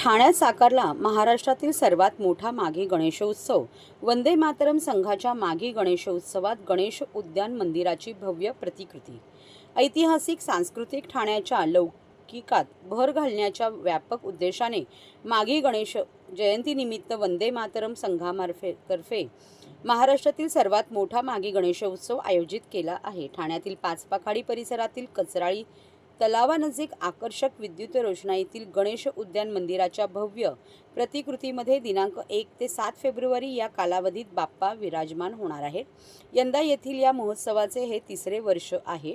ठाण्यात साकारला महाराष्ट्रातील सर्वात मोठा माघी गणेशोत्सव. वंदे मातरम संघाच्या माघी गणेशोत्सवात गणेश उद्यान मंदिराची भव्य प्रतिकृती. ऐतिहासिक सांस्कृतिक ठाण्याच्या लौकिकात भर घालण्याच्या व्यापक उद्देशाने माघी गणेश जयंतीनिमित्त वंदे मातरम संघामार्फे तर्फे महाराष्ट्रातील सर्वात मोठा माघी गणेशोत्सव आयोजित केला आहे. ठाण्यातील पाचपाखाडी परिसरातील कचराळी तलावानजीक आकर्षक विद्युत रोषणाईतील गणेश उद्यान मंदिराच्या भव्य प्रतिकृतीमध्ये दिनांक एक ते सात फेब्रुवारी या कालावधीत बाप्पा विराजमान होणार आहेत. यंदा येथील या महोत्सवाचे हे तिसरे वर्ष आहे.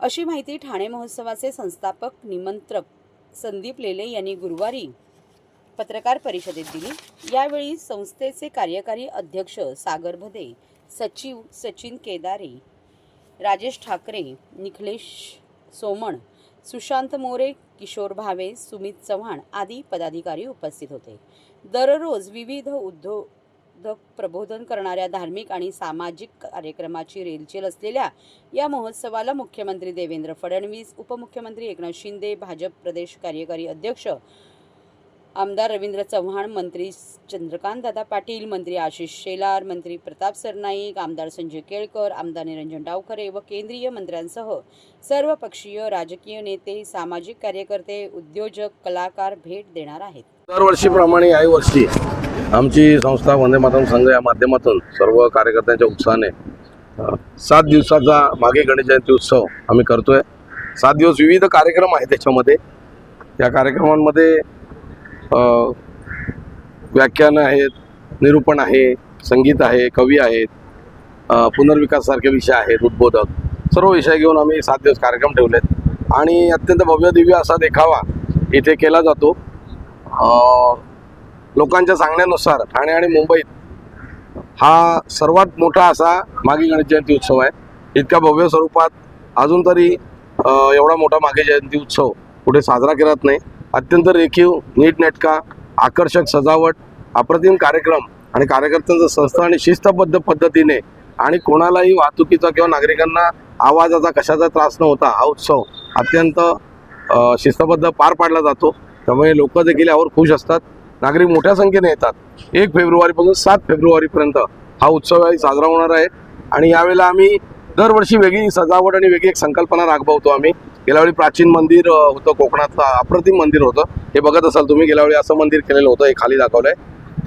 अशी माहिती ठाणे महोत्सवाचे संस्थापक निमंत्रक संदीप लेले यांनी गुरुवारी पत्रकार परिषदेत दिली. यावेळी संस्थेचे कार्यकारी अध्यक्ष सागर भदे सचिव सचिन केदारे राजेश ठाकरे निखिलेश सोमण सुशांत मोरे किशोर भावे सुमित चव्हाण आदी पदाधिकारी उपस्थित होते. दररोज विविध उद्योग प्रबोधन करणाऱ्या धार्मिक आणि सामाजिक कार्यक्रमाची रेलचेल असलेल्या या महोत्सवाला मुख्यमंत्री देवेंद्र फडणवीस उपमुख्यमंत्री एकनाथ शिंदे भाजप प्रदेश कार्यकारी अध्यक्ष आमदार रवींद्र चव्हाण मंत्री चंद्रकांतदादा पाटील मंत्री आशिष शेलार मंत्री प्रताप सरनाईक आमदार संजय केळकर आमदार निरंजन डावखरे व केंद्रीय मंत्र्यांसह सर्व पक्षीय राजकीय नेते सामाजिक कार्यकर्ते उद्योजक कलाकार भेट देणार आहेत. दरवर्षीप्रमाणे याही वर्षी आमची संस्था वंदे मातरम संघ या माध्यमातून सर्व कार्यकर्त्यांच्या उत्साहाने सात दिवसाचा मागे गणेश जयंती उत्सव आम्ही करतोय. सात दिवस विविध कार्यक्रम आहेत त्याच्यामध्ये. या कार्यक्रमांमध्ये व्याख्यानं आहेत निरूपण आहे संगीत आहे कवी आहेत पुनर्विकाससारखे विषय आहेत उद्बोधक. सर्व विषय घेऊन आम्ही सात दिवस कार्यक्रम ठेवलेत. आणि अत्यंत भव्य दिव्य असा देखावा इथे केला जातो. लोकांच्या सांगण्यानुसार ठाणे आणि मुंबईत हा सर्वात मोठा असा मागे गणेश जयंती उत्सव आहे. इतक्या भव्य स्वरूपात अजून तरी एवढा मोठा मागे जयंती उत्सव कुठे साजरा करत नाही. अत्यंत रेखीव नीटनेटका आकर्षक सजावट अप्रतिम कार्यक्रम आणि कार्यकर्त्यांचं संस्था आणि शिस्तबद्ध पद्धतीने आणि कोणालाही वाहतुकीचा किंवा नागरिकांना आवाजाचा कशाचा त्रास न होता हा उत्सव अत्यंत शिस्तबद्ध पार पाडला जातो. त्यामुळे लोक देखील यावर खुश असतात. नागरिक मोठ्या संख्येने येतात. एक फेब्रुवारीपासून सात फेब्रुवारीपर्यंत हा उत्सव साजरा होणार आहे. आणि यावेळेला आम्ही दरवर्षी वेगळी सजावट आणि वेगळी एक संकल्पना राबवतो आम्ही. गेल्या वेळी प्राचीन मंदिर होतं कोकणातलं अप्रतिम मंदिर होतं. हे बघत असाल तुम्ही गेल्या वेळी असं मंदिर केलेलं होतं हे खाली दाखवलंय.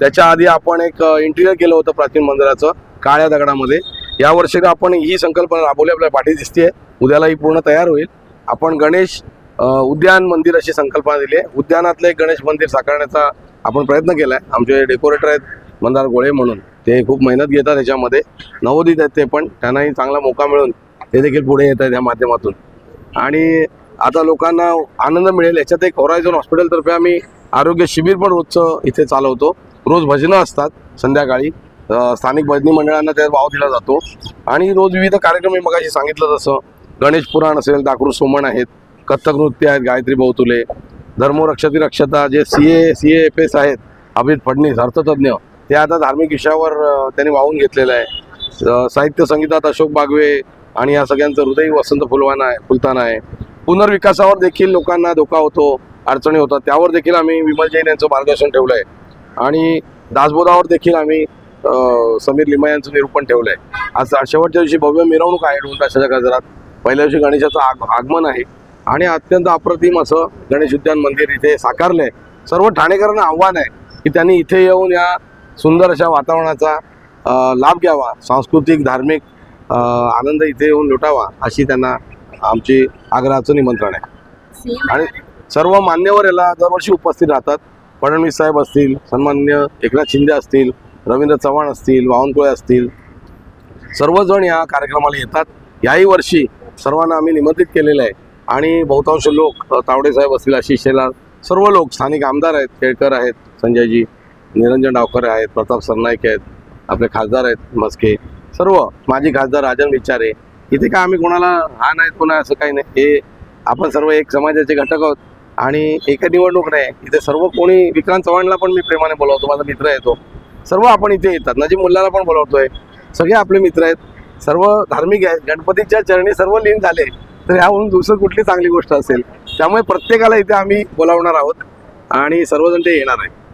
त्याच्या आधी आपण एक इंटिरियर केलं होतं प्राचीन मंदिराचं काळ्या दगडामध्ये. यावर्षी आपण ही संकल्पना राबवली आपल्या पाठी दिसते उद्याला ही पूर्ण तयार होईल. आपण गणेश उद्यान मंदिर अशी संकल्पना दिली आहे उद्यानातलं एक गणेश मंदिर साकारण्याचा आपण प्रयत्न केला आहे आमचे डेकोरेटर आहेत मंदार गोळे म्हणून. ते खूप मेहनत घेतात त्याच्यामध्ये नवोदित आहेत ते पण. त्यांनाही चांगला मोका मिळून ते देखील पुढे येत आहेत या माध्यमातून. आणि आता लोकांना आनंद मिळेल. याच्यात एक होरायझन हॉस्पिटलतर्फे आम्ही आरोग्य शिबिर पण रोजचं इथे चालवतो. रोज भजनं असतात संध्याकाळी. स्थानिक भजनी मंडळांना त्यात वाव दिला जातो. आणि रोज विविध कार्यक्रम मी मगाशी सांगितलं जसं गणेश पुराण असेल दाखरू सोमण आहेत कथ्थक नृत्य आहेत गायत्री बहुतुले धर्मोरक्षती रक्षता जे C A C A F S आहेत अभित फडणीस अर्थतज्ञ ते आता धार्मिक विषयावर त्यांनी वाहून घेतलेलं आहे. साहित्य संगीतात अशोक बागवे आणि या सगळ्यांचं हृदय वसंत फुलवाना आहे फुलताना आहे. पुनर्विकासावर देखील लोकांना धोका होतो अडचणी होतात. त्यावर देखील आम्ही विमल जैन यांचं मार्गदर्शन ठेवलं आहे आणि दासबोधावर देखील आम्ही समीर लिमा यांचं निरूपण ठेवलं आहे आज शेवटच्या दिवशी भव्य मिरवणूक आहे ढोल गजरात. पहिल्या दिवशी गणेशाचं आग आगमन आहे. आणि अत्यंत अप्रतिम असं गणेश उद्यान मंदिर इथे साकारलं आहे सर्व ठाणेकरांना आव्हान आहे की त्यांनी इथे येऊन या सुंदर अशा वातावरणाचा लाभ घ्यावा. सांस्कृतिक धार्मिक आनंद इथे येऊन लुटावा अशी त्यांना आमची आग्रहाचं निमंत्रण आहे. आणि सर्व मान्यवर याला दरवर्षी उपस्थित राहतात. फडणवीस साहेब असतील सन्मान्य एकनाथ शिंदे असतील रवींद्र चव्हाण असतील बावनकुळे असतील सर्वजण या कार्यक्रमाला येतात. याही वर्षी सर्वांना आम्ही निमंत्रित केलेलं आहे. आणि बहुतांश लोक तावडेसाहेब तावडे साहेब असतील आशिष शेलार सर्व लोक स्थानिक आमदार आहेत केळकर आहेत संजयजी निरंजन डावकर आहेत प्रताप सरनाईक आहेत आपले खासदार आहेत मस्के सर्व माजी खासदार राजन विचारे इथे काय आम्ही कोणाला हा नाही कोणा असं काही नाही. हे आपण सर्व एक समाजाचे घटक आहोत आणि एका निवडणूक नाही. इथे सर्व कोणी विक्रांत चव्हाणला पण मी प्रेमाने बोलावतो माझा मित्र येतो सर्व आपण इथे येतात. नजीब मुल्लाला पण बोलावतोय. सगळे आपले मित्र आहेत. सर्व धार्मिक आहेत. गणपतीच्या चरणी सर्व लीन झाले. तर ह्याहून दुसरं कुठली चांगली गोष्ट असेल? त्यामुळे प्रत्येकाला इथे आम्ही बोलावणार आहोत आणि सर्वजण ते येणार आहे